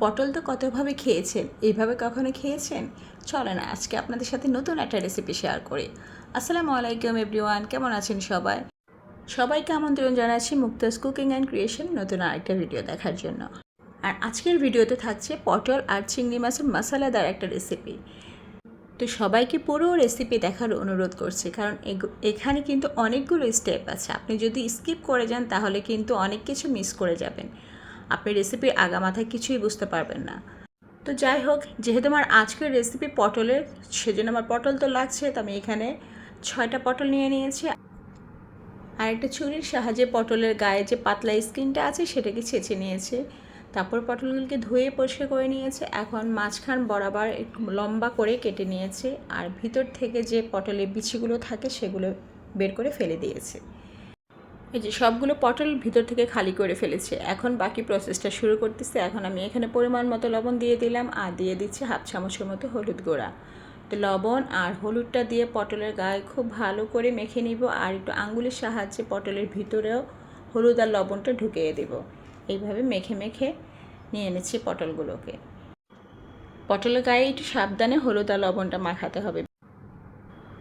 পটল তো কতভাবে খেয়েছেন? এইভাবে কখনো খেয়েছেন? চলেন আজকে আপনাদের সাথে নতুন একটা রেসিপি শেয়ার করি। আসসালামু আলাইকুম এভরিওয়ান কেমন আছেন সবাই? সবাইকে আমন্ত্রণ জানাচ্ছি মুক্তাস কুকিং অ্যান্ড ক্রিয়েশন নতুন আরেকটা ভিডিও দেখার জন্য। আর আজকের ভিডিওতে থাকছে পটল আর চিংড়ি মাছের মশলাদার একটা রেসিপি তো সবাইকে পুরো রেসিপি দেখার অনুরোধ করছি, কারণ এখানে কিন্তু অনেকগুলো স্টেপ আছে। আপনি যদি স্কিপ করে যান, তাহলে কিন্তু অনেক কিছু মিস করে যাবেন। আপনি রেসিপির আগামাথায় কিছুই বুঝতে পারবেন না। তো যাই হোক, যেহেতু আমার আজকের রেসিপি পটলের, সেজন্য আমার পটল তো লাগছে, তো আমি এখানে ছয়টা পটল নিয়ে নিয়েছি। আর একটা ছুরির সাহায্যে পটলের গায়ে যে পাতলা স্কিনটা আছে, সেটাকে ছেঁচে নিয়েছে। তারপর পটলগুলোকে ধুয়ে পরিষ্কার করে নিয়েছে। এখন মাঝখান বরাবর একটু লম্বা করে কেটে নিয়েছে। আর ভিতর থেকে যে পটলের বিচিগুলো থাকে, সেগুলো বের করে ফেলে দিয়েছে। এই যে সবগুলো পটল ভিতর থেকে খালি করে ফেলেছে। এখন বাকি প্রসেসটা শুরু করতেছে। এখন আমি এখানে পরিমাণ মতো লবণ দিয়ে দিলাম আর দিয়ে দিচ্ছি হাফ চামচের মতো হলুদ গুঁড়া। তো লবণ আর হলুদটা দিয়ে পটলের গায়ে খুব ভালো করে মেখে নিব আর একটু আঙ্গুলের সাহায্যে পটলের ভিতরেও হলুদ আর লবণটা ঢুকিয়ে দেব। এইভাবে মেখে মেখে নিয়ে এনেছি পটলগুলোকে। পটলের গায়ে একটু সাবধানে হলুদ আর লবণটা মাখাতে হবে।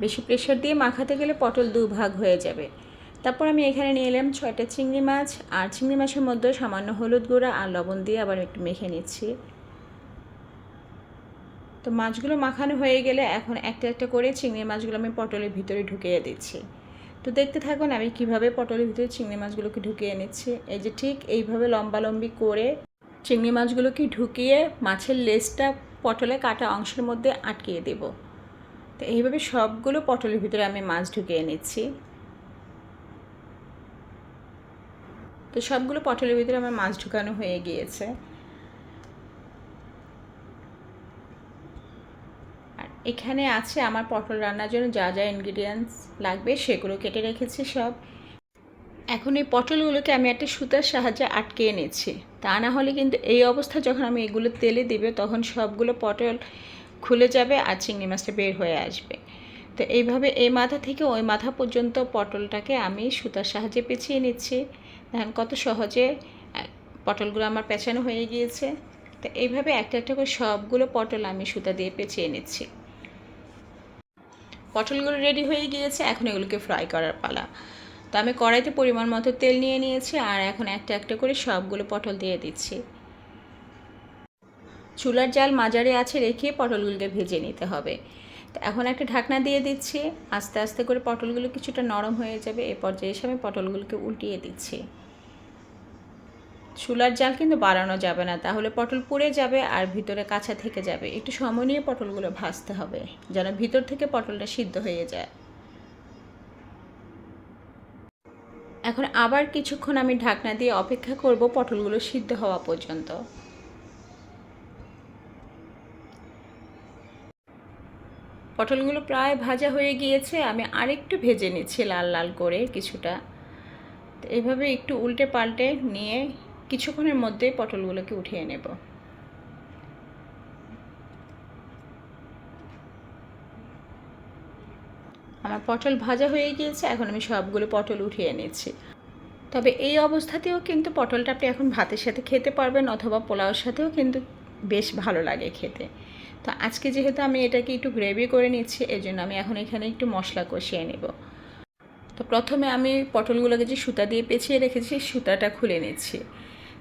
বেশি প্রেশার দিয়ে মাখাতে গেলে পটল দুভাগ হয়ে যাবে। তারপর আমি এখানে নিয়ে এলাম ছয়টা চিংড়ি মাছ, আর চিংড়ি মাছের মধ্যে সামান্য হলুদ গুঁড়া আর লবণ দিয়ে আবার একটু মেখে নিচ্ছি। তো মাছগুলো মাখানো হয়ে গেলে এখন একটা একটা করে চিংড়ি মাছগুলো আমি পটলের ভিতরে ঢুকিয়ে দিচ্ছি। তো দেখতে থাকুন আমি কীভাবে পটলের ভিতরে চিংড়ি মাছগুলোকে ঢুকিয়ে নিচ্ছি। এই যে ঠিক এইভাবে লম্বালম্বি করে চিংড়ি মাছগুলোকে ঢুকিয়ে মাছের লেজটা পটলে কাটা অংশের মধ্যে আটকিয়ে দেব। তো এইভাবে সবগুলো পটলের ভিতরে আমি মাছ ঢুকিয়ে নিচ্ছি। তো সবগুলো পটলের ভিতরে আমার মাছ ঢুকানো হয়ে গিয়েছে। আর এখানে আছে আমার পটল রান্নার জন্য যা যা ইনগ্রিডিয়েন্টস লাগবে সেগুলো কেটে রেখেছি সব। এখন এই পটলগুলোকে আমি একটা সুতার সাহায্যে আটকে এনেছি। তা না হলে কিন্তু এই অবস্থা যখন আমি এগুলো তেলে দেবে তখন সবগুলো পটল খুলে যাবে আর চিংড়ি মাছটা বের হয়ে আসবে। তো এইভাবে এই মাথা থেকে ওই মাথা পর্যন্ত পটলটাকে আমি সুতার সাহায্যে পেঁচিয়ে নিচ্ছি। দেখেন কত সহজে পটলগুলো আমার পেঁচানো হয়ে গিয়েছে। তো এইভাবে একটা একটা করে সবগুলো পটল আমি সুতা দিয়ে পেঁচিয়ে নিচ্ছি। পটলগুলো রেডি হয়ে গিয়েছে, এখন এগুলোকে ফ্রাই করার পালা। তো আমি কড়াইতে পরিমাণ মতো তেল নিয়ে নিয়েছি আর এখন একটা একটা করে সবগুলো পটল দিয়ে দিচ্ছি। চুলার জাল মাজারে আছে রেখে পটলগুলোকে ভেজে নিতে হবে। তো এখন একটা ঢাকনা দিয়ে দিচ্ছি। আস্তে আস্তে করে পটলগুলো কিছুটা নরম হয়ে যাবে। এ পর্যায়ে এসে আমি পটলগুলোকে উল্টিয়ে দিচ্ছি। চুলার জাল কিন্তু বাড়ানো যাবে না, তাহলে পটল পুড়ে যাবে আর ভিতরে কাঁচা থেকে যাবে। একটু সময় নিয়ে পটলগুলো ভাজতে হবে, যেন ভিতর থেকে পটলটা সিদ্ধ হয়ে যায়। এখন আবার কিছুক্ষণ আমি ঢাকনা দিয়ে অপেক্ষা করব পটলগুলো সিদ্ধ হওয়া পর্যন্ত। পটলগুলো প্রায় ভাজা হয়ে গিয়েছে, আমি আরেকটু ভেজে নিচ্ছি লাল লাল করে কিছুটা। তো একটু উল্টে পাল্টে নিয়ে কিছুক্ষণের মধ্যে পটলগুলোকে উঠিয়ে নেব। আমার পটল ভাজা হয়ে গিয়েছে, এখন আমি সবগুলো পটল উঠিয়ে নিচ্ছি তবে এই অবস্থাতেও কিন্তু পটলটা আপনি এখন ভাতের সাথে খেতে পারবেন অথবা পোলাওর সাথেও কিন্তু বেশ ভালো লাগে খেতে। তো আজকে যেহেতু আমি এটাকে একটু গ্রেভি করে নিচ্ছি এই জন্য আমি এখন এখানে একটু মশলা কষিয়ে নেব। তো প্রথমে আমি পটলগুলোকে যে সুতা দিয়ে পেঁচিয়ে রেখেছি সুতাটা খুলে নিচ্ছি।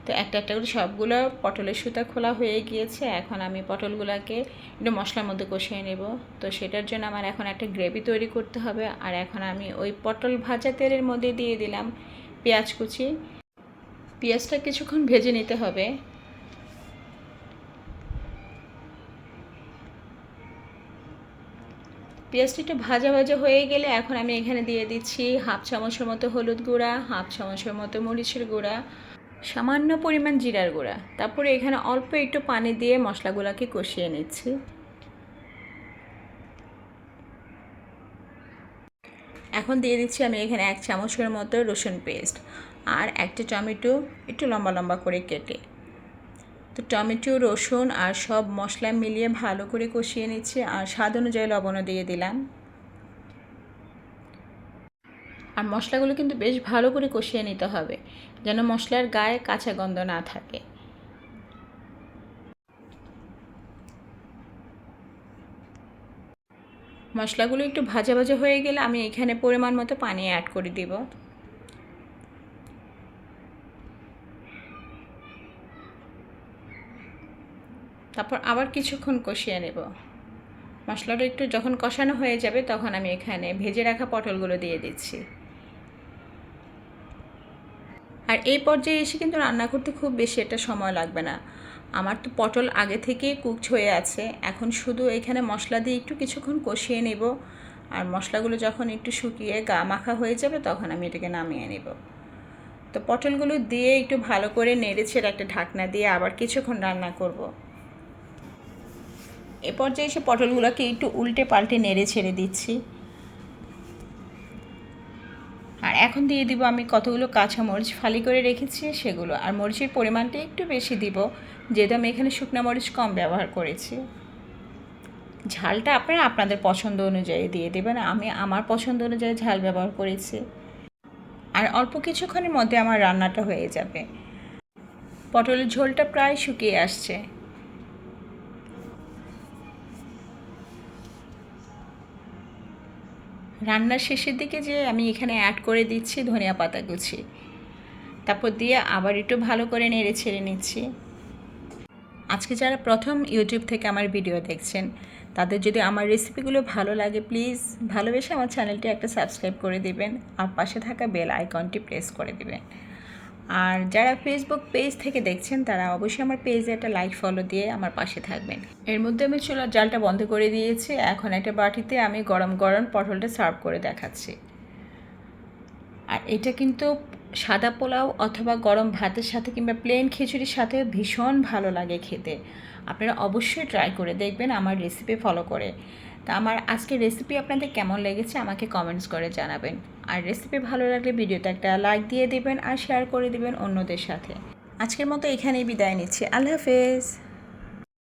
তো একটা একটা করে সবগুলো পটলের সুতা খোলা হয়ে গিয়েছে। এখন আমি পটলগুলোকে একটু মশলার মধ্যে কষিয়ে নেব। তো সেটার জন্য আমার এখন একটা গ্রেভি তৈরি করতে হবে। আর এখন আমি ওই পটল ভাজা তেলের মধ্যে দিয়ে দিলাম পেঁয়াজ কুচি। পেঁয়াজটা কিছুক্ষণ ভেজে নিতে হবে। পেঁয়াজটা একটু ভাজা ভাজা হয়ে গেলে এখন আমি এখানে দিয়ে দিচ্ছি হাফ চামচের মতো হলুদ গুঁড়া, হাফ চামচের মতো মরিচের গুঁড়া সামান্য পরিমাণ জিরার গুঁড়া। তারপরে এখানে অল্প একটু পানি দিয়ে মশলাগুলোকে কষিয়ে নিচ্ছি। এখন দিয়ে দিচ্ছি আমি এখানে এক চামচের মতো রসুন পেস্ট আর একটা টমেটো একটু লম্বা লম্বা করে কেটে। তো টমেটো, রসুন আর সব মশলা মিলিয়ে ভালো করে কষিয়ে নিচ্ছি আর স্বাদ অনুযায়ী লবণও দিয়ে দিলাম। আর মশলাগুলো কিন্তু বেশ ভালো করে কষিয়ে নিতে হবে, যেন মশলার গায়ে কাঁচা গন্ধ না থাকে। মশলাগুলো একটু ভাজা ভাজা হয়ে গেলে আমি এখানে পরিমাণ মতো পানি অ্যাড করে দিব। তারপর আবার কিছুক্ষণ কষিয়ে নেব। মশলাটা একটু যখন কষানো হয়ে যাবে তখন আমি এখানে ভেজে রাখা পটলগুলো দিয়ে দিচ্ছি। এই পর্যায়ে এসে কিন্তু রান্না করতে খুব বেশি একটা সময় লাগবে না। আমার তো পটল আগে থেকেই কুকড হয়ে আছে। এখন শুধু এখানে মশলা দিয়ে একটু কিছুক্ষণ কষিয়ে নেব। আর মশলাগুলো যখন একটু শুকিয়ে গা মাখা হয়ে যাবে, তখন আমি এটাকে নামিয়ে নেব। তো পটলগুলো দিয়ে একটু ভালো করে নেড়েছেড়ে একটা ঢাকনা দিয়ে আবার কিছুক্ষণ রান্না করব। এ পর্যায়ে এসে পটলগুলোকে একটু উল্টে পাল্টে নেড়ে ছেড়ে দিচ্ছি। আর এখন দিয়ে দিব আমি কতগুলো কাঁচা মরিচ ফালি করে রেখেছি সেগুলো। আর মরিচের পরিমাণটা একটু বেশি দিব, যেহেতু আমি এখানে শুকনো মরিচ কম ব্যবহার করেছি। ঝালটা আপনারা আপনাদের পছন্দ অনুযায়ী দিয়ে দেবেন, আমি আমার পছন্দ অনুযায়ী ঝাল ব্যবহার করেছি। আর অল্প কিছুক্ষণের মধ্যে আমার রান্নাটা হয়ে যাবে। পটলের ঝোলটা প্রায় শুকিয়ে আসছে। রান্নার শেষের দিকে যে আমি এখানে অ্যাড করে দিচ্ছি ধনিয়া পাতা কুচি। তারপর দিয়ে আবার একটু ভালো করে নেড়ে ছেড়ে নিচ্ছি। আজকে যারা প্রথম ইউটিউব থেকে আমার ভিডিও দেখছেন, তাদের যদি আমার রেসিপিগুলো ভালো লাগে প্লিজ ভালোবেসে আমার চ্যানেলটি একটা সাবস্ক্রাইব করে দিবেন আর পাশে থাকা বেল আইকনটি প্রেস করে দিবেন। আর যারা ফেসবুক পেজ থেকে দেখছেন, তারা অবশ্যই আমার পেজে একটা লাইক ফলো দিয়ে আমার পাশে থাকবেন। এর মধ্যে আমি চুলার জালটা বন্ধ করে দিয়েছি। এখন একটা বাটিতে আমি গরম গরম পটলটা সার্ভ করে দেখাচ্ছি। আর এটা কিন্তু সাদা পোলাও অথবা গরম ভাতের সাথে কিংবা প্লেন খিচুড়ির সাথে ভীষণ ভালো লাগে খেতে। আপনারা অবশ্যই ট্রাই করে দেখবেন, আমার রেসিপি ফলো করে। তা আমার আজকের রেসিপি আপনাদের কেমন লেগেছে আমাকে কমেন্টস করে জানাবেন। আর রেসিপি ভালো লাগলে ভিডিওতে একটা লাইক দিয়ে দেবেন আর শেয়ার করে দেবেন অন্যদের সাথে। আজকের মতো এখানেই বিদায় নিচ্ছি। আল্লাহ হাফেজ।